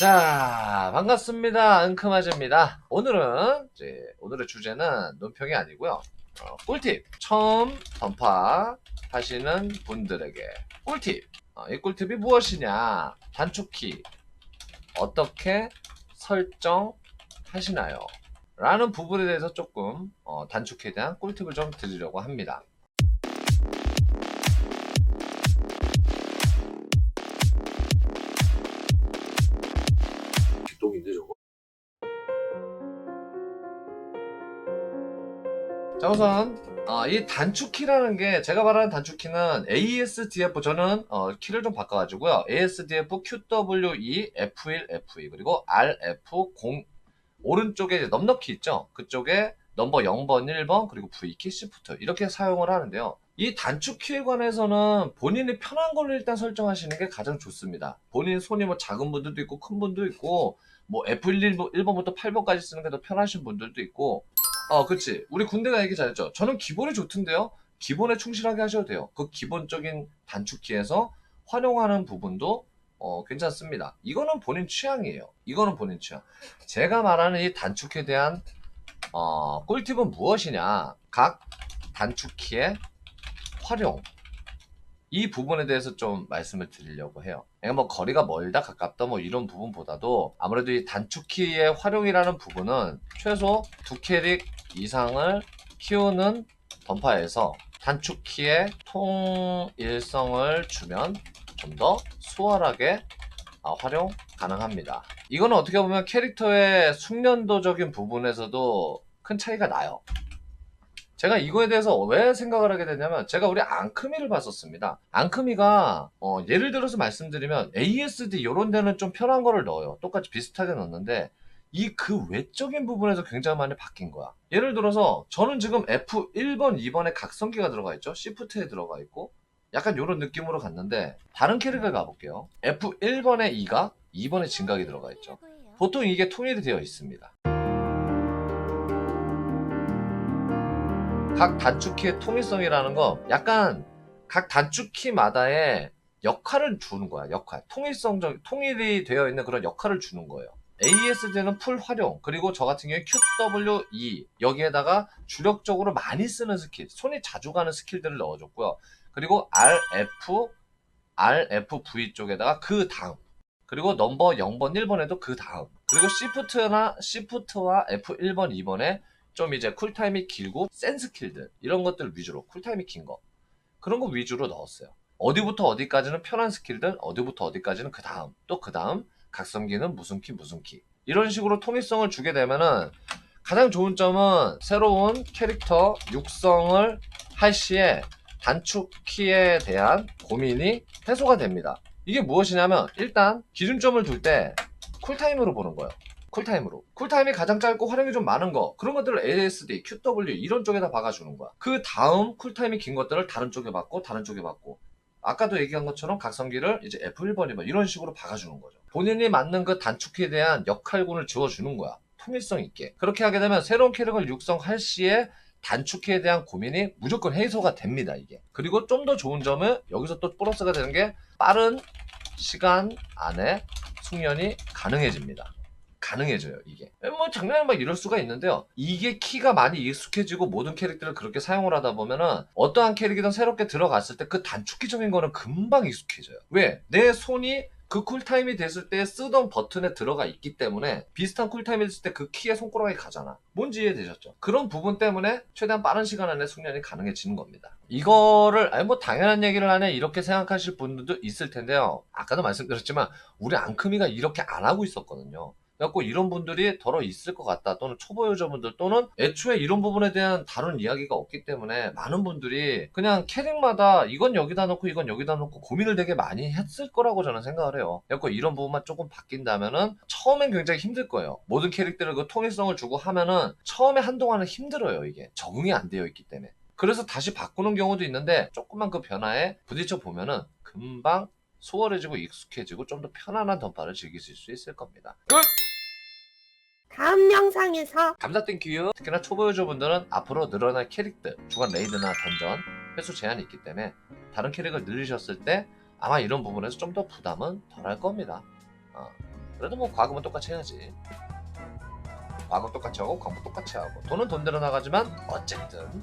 자, 반갑습니다. 은크마즈입니다. 오늘은, 이제, 오늘의 주제는 논평이 아니고요 어, 꿀팁. 처음 던파 하시는 분들에게 꿀팁. 어, 이 꿀팁이 무엇이냐? 단축키. 어떻게 설정하시나요? 라는 부분에 대해서 조금, 어, 단축키에 대한 꿀팁을 좀 드리려고 합니다. 자 우선 어, 이 단축키라는 게 제가 말하는 단축키는 ASDF 저는 어, 키를 좀 바꿔가지고요. ASDF QWE F1 F2 그리고 RF0 오른쪽에 넘너키 있죠? 그쪽에 넘버 0번 1번 그리고 V키 Shift 이렇게 사용을 하는데요. 이 단축키에 관해서는 본인이 편한 걸로 일단 설정하시는 게 가장 좋습니다. 본인 손이 뭐 작은 분들도 있고 큰 분도 있고 뭐 F1 1번부터 8번까지 쓰는 게 더 편하신 분들도 있고 어, 그치. 우리 군대가 얘기 잘했죠. 저는 기본이 좋던데요. 기본에 충실하게 하셔도 돼요. 그 기본적인 단축키에서 활용하는 부분도 어, 괜찮습니다. 이거는 본인 취향이에요. 이거는 본인 취향. 제가 말하는 이 단축키에 대한 어, 꿀팁은 무엇이냐? 각 단축키의 활용. 이 부분에 대해서 좀 말씀을 드리려고 해요. 뭐 거리가 멀다 가깝다 뭐 이런 부분보다도 아무래도 이 단축키의 활용이라는 부분은 최소 두 캐릭 이상을 키우는 던파에서 단축키의 통일성을 주면 좀 더 수월하게 어, 활용 가능합니다. 이거는 어떻게 보면 캐릭터의 숙련도적인 부분에서도 큰 차이가 나요. 제가 이거에 대해서 왜 생각을 하게 됐냐면 제가 우리 앙크미를 봤었습니다. 앙크미가 어, 예를 들어서 말씀드리면 ASD 이런 데는 좀 편한 거를 넣어요. 똑같이 비슷하게 넣는데 이 그 외적인 부분에서 굉장히 많이 바뀐 거야. 예를 들어서 저는 지금 F1번, 2번에 각성기가 들어가 있죠. 시프트에 들어가 있고 약간 이런 느낌으로 갔는데 다른 캐릭터 가볼게요. F1번에 2가 2번에 진각이 들어가 있죠. 보통 이게 통일이 되어 있습니다. 각 단축키의 통일성이라는 거 약간 각 단축키마다의 역할을 주는 거야 역할 통일성적 통일이 되어 있는 그런 역할을 주는 거예요 ASD는 풀 활용 그리고 저 같은 경우에 QWE 여기에다가 주력적으로 많이 쓰는 스킬 손이 자주 가는 스킬들을 넣어줬고요 그리고 RF RFV 쪽에다가 그 다음 그리고 넘버 0번 1번에도 그 다음 그리고 시프트나 시프트와 F1번 2번에 좀 이제 쿨타임이 길고 센 스킬들 이런 것들 위주로 쿨타임이 긴 거 그런 거 위주로 넣었어요. 어디부터 어디까지는 편한 스킬들, 어디부터 어디까지는 그 다음, 또 그 다음 각성기는 무슨 키 무슨 키 이런 식으로 통일성을 주게 되면은 가장 좋은 점은 새로운 캐릭터 육성을 할 시에 단축 키에 대한 고민이 해소가 됩니다. 이게 무엇이냐면 일단 기준점을 둘 때 쿨타임으로 보는 거예요. 쿨타임으로. 쿨타임이 가장 짧고 활용이 좀 많은 거. 그런 것들을 ASD, QW 이런 쪽에다 박아주는 거야. 그 다음 쿨타임이 긴 것들을 다른 쪽에 받고 다른 쪽에 받고. 아까도 얘기한 것처럼 각성기를 이제 F1번이면 이런 식으로 박아주는 거죠. 본인이 맞는 그 단축키에 대한 역할군을 지워주는 거야. 통일성 있게. 그렇게 하게 되면 새로운 캐릭을 육성할 시에 단축키에 대한 고민이 무조건 해소가 됩니다, 이게. 그리고 좀 더 좋은 점은 여기서 또 플러스가 되는 게 빠른 시간 안에 숙련이 가능해집니다. 가능해져요 이게. 뭐 장난이 막 이럴 수가 있는데요. 이게 키가 많이 익숙해지고 모든 캐릭터를 그렇게 사용을 하다 보면은 어떠한 캐릭이든 새롭게 들어갔을 때 그 단축키적인 거는 금방 익숙해져요. 왜? 내 손이 그 쿨타임이 됐을 때 쓰던 버튼에 들어가 있기 때문에 비슷한 쿨타임이 됐을 때 그 키에 손가락이 가잖아. 뭔지 이해되셨죠? 그런 부분 때문에 최대한 빠른 시간 안에 숙련이 가능해지는 겁니다. 이거를 아니 뭐 당연한 얘기를 하네 이렇게 생각하실 분들도 있을 텐데요. 아까도 말씀드렸지만 우리 앙크미가 이렇게 안 하고 있었거든요 그래갖고 이런 분들이 덜어 있을 것 같다. 또는 초보 유저분들 또는 애초에 이런 부분에 대한 다른 이야기가 없기 때문에 많은 분들이 그냥 캐릭마다 이건 여기다 놓고 이건 여기다 놓고 고민을 되게 많이 했을 거라고 저는 생각을 해요. 그래갖고 이런 부분만 조금 바뀐다면은 처음엔 굉장히 힘들 거예요. 모든 캐릭터를 그 통일성을 주고 하면은 처음에 한동안은 힘들어요 이게. 적응이 안 되어 있기 때문에. 그래서 다시 바꾸는 경우도 있는데 조금만 그 변화에 부딪혀 보면은 금방 수월해지고 익숙해지고 좀 더 편안한 던파를 즐기실 수 있을 겁니다. 끝! 다음 영상에서 감사 땡큐 특히나 초보 유저분들은 앞으로 늘어날 캐릭터 주간 레이드나 던전 횟수 제한이 있기 때문에 다른 캐릭을 늘리셨을 때 아마 이런 부분에서 좀 더 부담은 덜할 겁니다 어. 그래도 뭐 과금은 똑같이 해야지. 과금 똑같이 하고 광고 똑같이 하고 돈은 돈대로 나가지만 어쨌든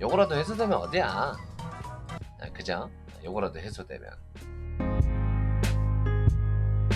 요거라도 해소되면 어디야? 아, 그죠? 요거라도 해소되면